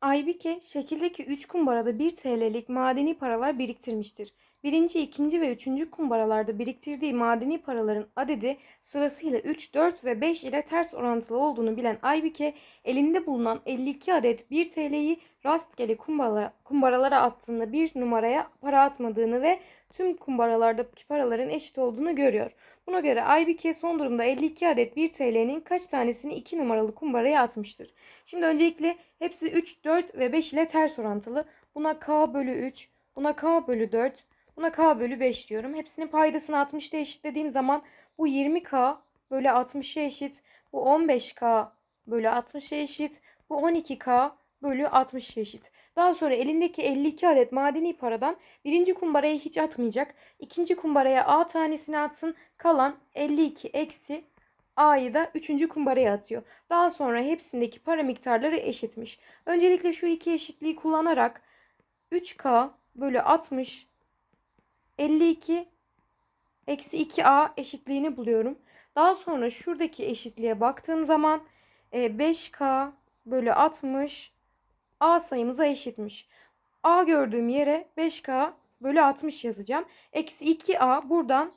Aybike şekildeki 3 kumbarada 1 TL'lik madeni paralar biriktirmiştir. Birinci, ikinci ve üçüncü kumbaralarda biriktirdiği madeni paraların adedi sırasıyla 3, 4 ve 5 ile ters orantılı olduğunu bilen Aybike elinde bulunan 52 adet 1 TL'yi rastgele kumbaralara, kumbaralara attığında bir numaraya para atmadığını ve tüm kumbaralardaki paraların eşit olduğunu görüyor. Buna göre Aybike son durumda 52 adet 1 TL'nin kaç tanesini 2 numaralı kumbaraya atmıştır? Şimdi öncelikle hepsi 3, 4 ve 5 ile ters orantılı. Buna K bölü 3, buna K bölü 4, buna K bölü 5 diyorum. Hepsinin paydasını 60'ta eşitlediğim zaman bu 20K bölü 60'a eşit. Bu 15K bölü 60'a eşit. Bu 12K bölü 60'a eşit. Daha sonra elindeki 52 adet madeni paradan birinci kumbaraya hiç atmayacak. İkinci kumbaraya A tanesini atsın. Kalan 52 eksi A'yı da üçüncü kumbaraya atıyor. Daha sonra hepsindeki para miktarları eşitmiş. Öncelikle şu iki eşitliği kullanarak 3K bölü 60 52 eksi 2A eşitliğini buluyorum. Daha sonra şuradaki eşitliğe baktığım zaman e, 5K bölü 60 A sayımıza eşitmiş. A gördüğüm yere 5K bölü 60 yazacağım. Eksi 2A buradan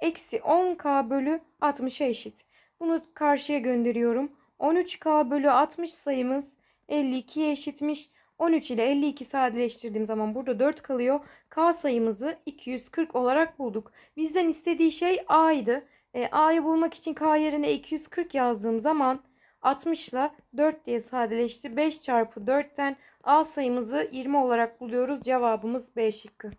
eksi 10K bölü 60'a eşit. Bunu karşıya gönderiyorum. 13K bölü 60 sayımız 52'ye eşitmiş. 13 ile 52 sadeleştirdiğim zaman burada 4 kalıyor. K sayımızı 240 olarak bulduk. Bizden istediği şey A'ydı. E, A'yı bulmak için K yerine 240 yazdığım zaman 60 ile 4 diye sadeleşti. 5 çarpı 4'ten A sayımızı 20 olarak buluyoruz. Cevabımız B şıkkı.